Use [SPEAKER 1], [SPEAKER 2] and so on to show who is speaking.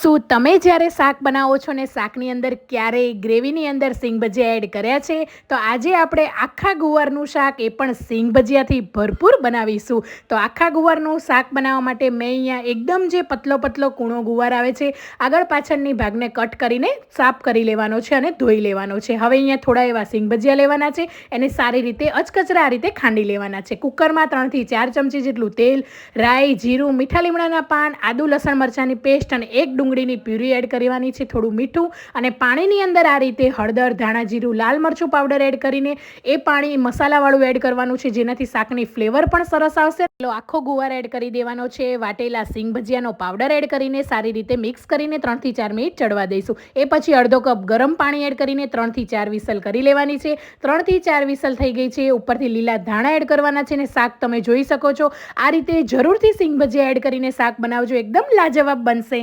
[SPEAKER 1] શું તમે જ્યારે શાક બનાવો છો ને શાકની અંદર ક્યારેય ગ્રેવીની અંદર સિંગ ભજીયા એડ કર્યા છે? તો આજે આપણે આખા ગુવારનું શાક એ પણ સિંગ ભજીયાથી ભરપૂર બનાવીશું. તો આખા ગુવારનું શાક બનાવવા માટે મેં અહીંયા એકદમ જે પતલો પતલો કૂણો ગુવાર આવે છે, આગળ પાછળની ભાગને કટ કરીને સાફ કરી લેવાનો છે અને ધોઈ લેવાનો છે. હવે અહીંયા થોડા એવા સિંગ ભજીયા લેવાના છે, એને સારી રીતે અચકચરા આ રીતે ખાંડી લેવાના છે. કુકરમાં ત્રણથી ચાર ચમચી જેટલું તેલ, રાઈ, જીરું, મીઠા લીમડાના પાન, આદુ, લસણ મરચાંની પેસ્ટ અને એક ડુંગળીની પ્યુરી એડ કરવાની છે, થોડું મીઠું અને પાણીની અંદર આ રીતે હળદર, ધાણા જીરું, લાલ મરચું પાવડર એડ કરીને એ પાણી મસાલાવાળું એડ કરવાનું છે, જેનાથી શાકની ફ્લેવર પણ સરસ આવશે. પેલો આખો ગુવાર એડ કરી દેવાનો છે, વાટેલા સિંગ ભજીયાનો પાવડર એડ કરીને સારી રીતે મિક્સ કરીને ત્રણથી ચાર મિનિટ ચડવા દઈશું. એ પછી અડધો કપ ગરમ પાણી એડ કરીને ત્રણથી ચાર વિસલ કરી લેવાની છે. ત્રણથી ચાર વિસલ થઈ ગઈ છે, ઉપરથી લીલા ધાણા એડ કરવાના છે ને શાક તમે જોઈ શકો છો. આ રીતે જરૂરથી સિંગ ભજીયા એડ કરીને શાક બનાવજો, એકદમ લાજવાબ બનશે.